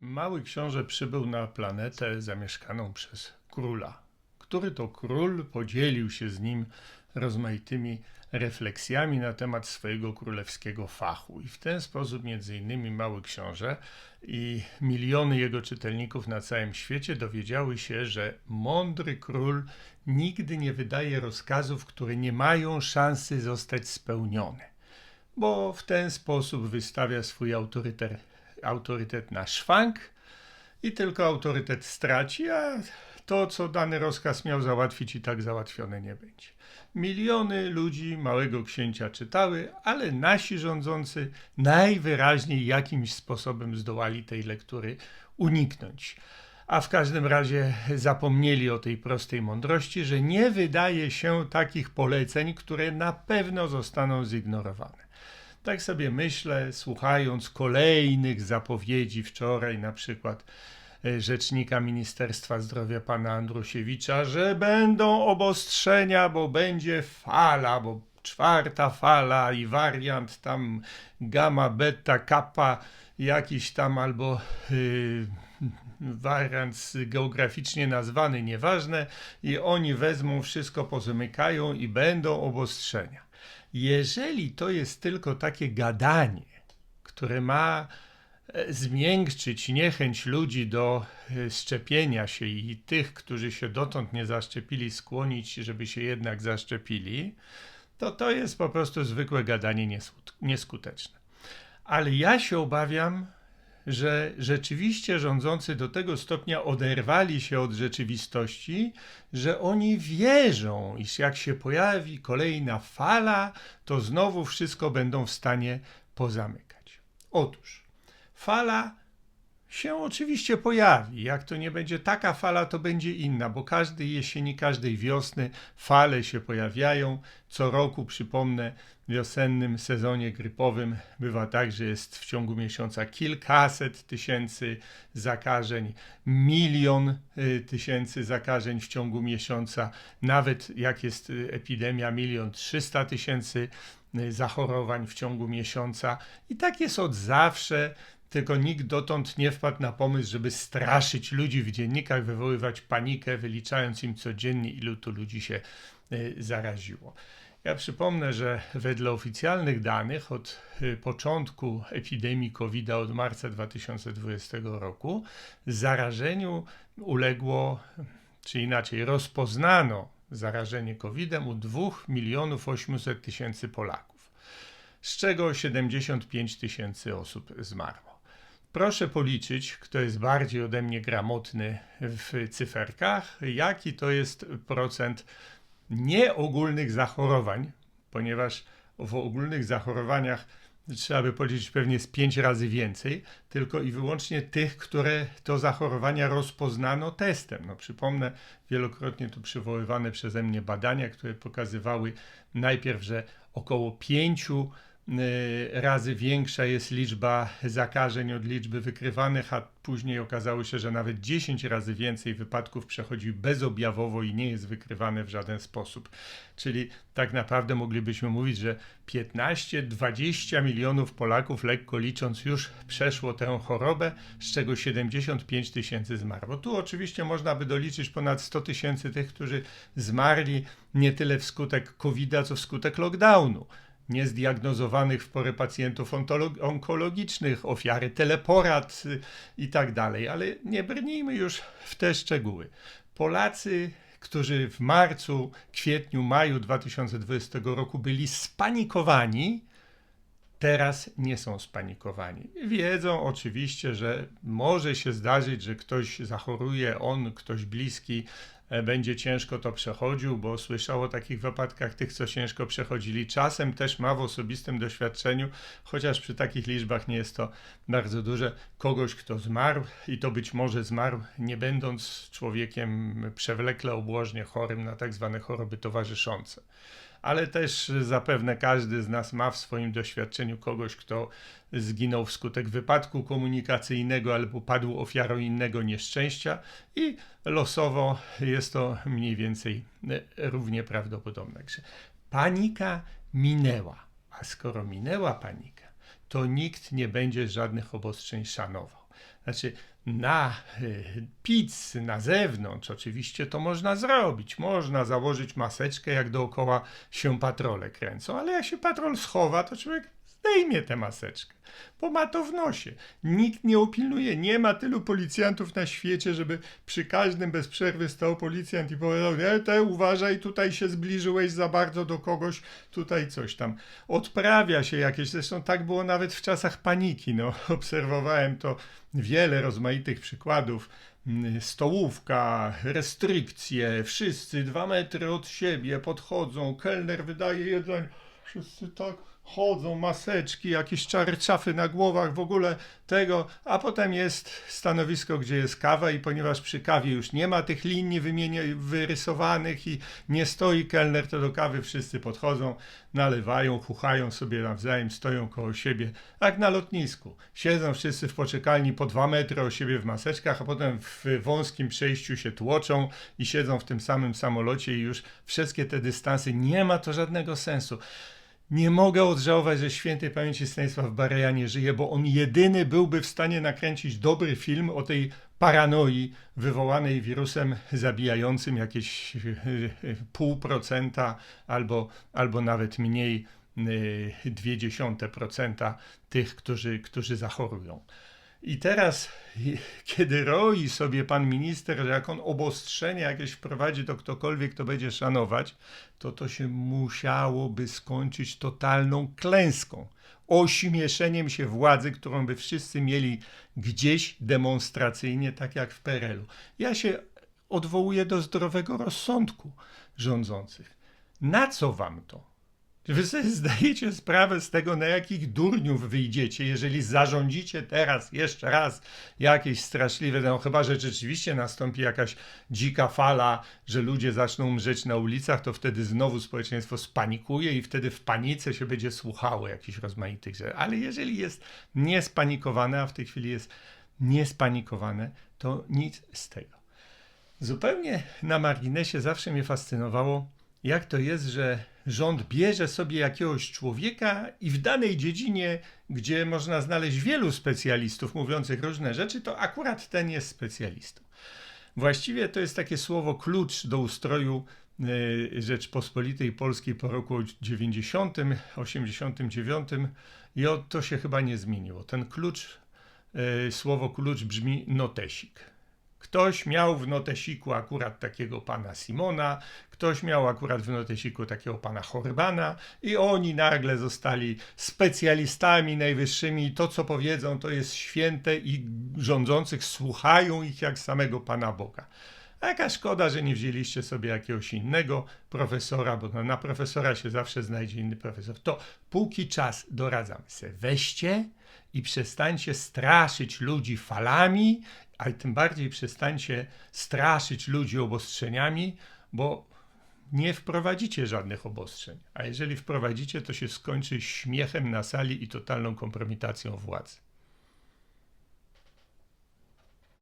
Mały książę przybył na planetę zamieszkaną przez króla, który to król podzielił się z nim rozmaitymi refleksjami na temat swojego królewskiego fachu. I w ten sposób, między innymi, Mały Książę i miliony jego czytelników na całym świecie dowiedziały się, że mądry król nigdy nie wydaje rozkazów, które nie mają szansy zostać spełnione, bo w ten sposób wystawia swój autorytet, autorytet na szwank i tylko autorytet straci, a to, co dany rozkaz miał załatwić, i tak załatwione nie będzie. Miliony ludzi Małego Księcia czytały, ale nasi rządzący najwyraźniej jakimś sposobem zdołali tej lektury uniknąć. A w każdym razie zapomnieli o tej prostej mądrości, że nie wydaje się takich poleceń, które na pewno zostaną zignorowane. Tak sobie myślę, słuchając kolejnych zapowiedzi wczoraj, na przykład e, rzecznika Ministerstwa Zdrowia pana Andrusiewicza, że będą obostrzenia, bo będzie fala, bo czwarta fala i wariant tam gamma, beta, kappa, jakiś tam albo yy, wariant geograficznie nazwany, nieważne, i oni wezmą wszystko, pozamykają i będą obostrzenia. Jeżeli to jest tylko takie gadanie, które ma e, zmiękczyć niechęć ludzi do e, szczepienia się i tych, którzy się dotąd nie zaszczepili, skłonić, żeby się jednak zaszczepili, to to jest po prostu zwykłe gadanie nieskuteczne. Ale ja się obawiam, że rzeczywiście rządzący do tego stopnia oderwali się od rzeczywistości, że oni wierzą, iż jak się pojawi kolejna fala, to znowu wszystko będą w stanie pozamykać. Otóż fala się oczywiście pojawi. Jak to nie będzie taka fala, to będzie inna, bo każdej jesieni, każdej wiosny fale się pojawiają. Co roku, przypomnę, w wiosennym sezonie grypowym bywa tak, że jest w ciągu miesiąca kilkaset tysięcy zakażeń, milion y, tysięcy zakażeń w ciągu miesiąca, nawet jak jest y, epidemia, milion trzysta tysięcy y, zachorowań w ciągu miesiąca. I tak jest od zawsze tylko nikt dotąd nie wpadł na pomysł, żeby straszyć ludzi w dziennikach, wywoływać panikę, wyliczając im codziennie, ilu tu ludzi się y, zaraziło. Ja przypomnę, że wedle oficjalnych danych od y, początku epidemii COVID, od marca 2020 roku, zarażeniu uległo, czy inaczej rozpoznano zarażenie COVID-em u 2 milionów 800 tysięcy Polaków, z czego 75 tysięcy osób zmarło. Proszę policzyć, kto jest bardziej ode mnie gramotny w cyferkach, jaki to jest procent nieogólnych zachorowań, ponieważ w ogólnych zachorowaniach trzeba by policzyć pewnie z pięć razy więcej, tylko i wyłącznie tych, które to zachorowania rozpoznano testem. No, przypomnę wielokrotnie tu przywoływane przeze mnie badania, które pokazywały najpierw, że około pięciu razy większa jest liczba zakażeń od liczby wykrywanych, a później okazało się, że nawet 10 razy więcej wypadków przechodzi bezobjawowo i nie jest wykrywane w żaden sposób. Czyli tak naprawdę moglibyśmy mówić, że 15-20 milionów Polaków, lekko licząc, już przeszło tę chorobę, z czego 75 tysięcy zmarło. Tu oczywiście można by doliczyć ponad 100 tysięcy tych, którzy zmarli nie tyle wskutek COVID-a, co wskutek lockdownu niezdiagnozowanych w porę pacjentów onkologicznych, ofiary teleporad y, i tak dalej. Ale nie brnijmy już w te szczegóły. Polacy, którzy w marcu, kwietniu, maju 2020 roku byli spanikowani, teraz nie są spanikowani. Wiedzą oczywiście, że może się zdarzyć, że ktoś zachoruje, on, ktoś bliski będzie ciężko to przechodził, bo słyszał o takich wypadkach tych, co ciężko przechodzili. Czasem też ma w osobistym doświadczeniu, chociaż przy takich liczbach nie jest to bardzo duże, kogoś, kto zmarł i to być może zmarł, nie będąc człowiekiem przewlekle obłożnie chorym na tak zwane choroby towarzyszące ale też zapewne każdy z nas ma w swoim doświadczeniu kogoś, kto zginął wskutek wypadku komunikacyjnego albo padł ofiarą innego nieszczęścia i losowo jest to mniej więcej równie prawdopodobne. Panika minęła, a skoro minęła panika, to nikt nie będzie żadnych obostrzeń szanował. Znaczy, na y, pizzy, na zewnątrz, oczywiście to można zrobić. Można założyć maseczkę, jak dookoła się patrole kręcą, ale jak się patrol schowa, to człowiek zdejmie tę maseczkę, bo ma to w nosie. Nikt nie opilnuje, nie ma tylu policjantów na świecie, żeby przy każdym bez przerwy stał policjant i powiedział, nie, te uważaj, tutaj się zbliżyłeś za bardzo do kogoś, tutaj coś tam. Odprawia się jakieś, zresztą tak było nawet w czasach paniki, no, obserwowałem to wiele rozmaitych przykładów, stołówka, restrykcje, wszyscy dwa metry od siebie podchodzą, kelner wydaje jedzenie, wszyscy tak chodzą, maseczki, jakieś czarczafy na głowach, w ogóle tego, a potem jest stanowisko, gdzie jest kawa i ponieważ przy kawie już nie ma tych linii wyrysowanych i nie stoi kelner, to do kawy wszyscy podchodzą, nalewają, chuchają sobie nawzajem, stoją koło siebie, jak na lotnisku. Siedzą wszyscy w poczekalni po dwa metry o siebie w maseczkach, a potem w wąskim przejściu się tłoczą i siedzą w tym samym samolocie i już wszystkie te dystanse, nie ma to żadnego sensu. Nie mogę odżałować, że świętej pamięci Stanisław Bareja nie żyje, bo on jedyny byłby w stanie nakręcić dobry film o tej paranoi wywołanej wirusem zabijającym jakieś pół procenta albo, albo nawet mniej y, dwie dziesiąte procenta tych, którzy, którzy zachorują. I teraz, kiedy roi sobie pan minister, że jak on obostrzenia jakieś wprowadzi, to ktokolwiek to będzie szanować, to to się musiałoby skończyć totalną klęską. Ośmieszeniem się władzy, którą by wszyscy mieli gdzieś demonstracyjnie, tak jak w PRL-u. Ja się odwołuję do zdrowego rozsądku rządzących. Na co wam to? Czy wy sobie zdajecie sprawę z tego, na jakich durniów wyjdziecie, jeżeli zarządzicie teraz jeszcze raz jakieś straszliwe, no chyba, że rzeczywiście nastąpi jakaś dzika fala, że ludzie zaczną umrzeć na ulicach, to wtedy znowu społeczeństwo spanikuje i wtedy w panice się będzie słuchało jakichś rozmaitych rzeczy. Ale jeżeli jest niespanikowane, a w tej chwili jest niespanikowane, to nic z tego. Zupełnie na marginesie zawsze mnie fascynowało, jak to jest, że rząd bierze sobie jakiegoś człowieka i w danej dziedzinie, gdzie można znaleźć wielu specjalistów mówiących różne rzeczy, to akurat ten jest specjalistą. Właściwie to jest takie słowo klucz do ustroju e, Rzeczpospolitej Polskiej po roku 90, 89 i od to się chyba nie zmieniło. Ten klucz, e, słowo klucz brzmi notesik. Ktoś miał w notesiku akurat takiego pana Simona, ktoś miał akurat w notesiku takiego pana Horbana i oni nagle zostali specjalistami najwyższymi i to, co powiedzą, to jest święte i rządzących słuchają ich jak samego Pana Boga. A jaka szkoda, że nie wzięliście sobie jakiegoś innego profesora, bo na profesora się zawsze znajdzie inny profesor. To póki czas doradzam se, weźcie i przestańcie straszyć ludzi falami, ale tym bardziej przestańcie straszyć ludzi obostrzeniami, bo nie wprowadzicie żadnych obostrzeń. A jeżeli wprowadzicie, to się skończy śmiechem na sali i totalną kompromitacją władzy.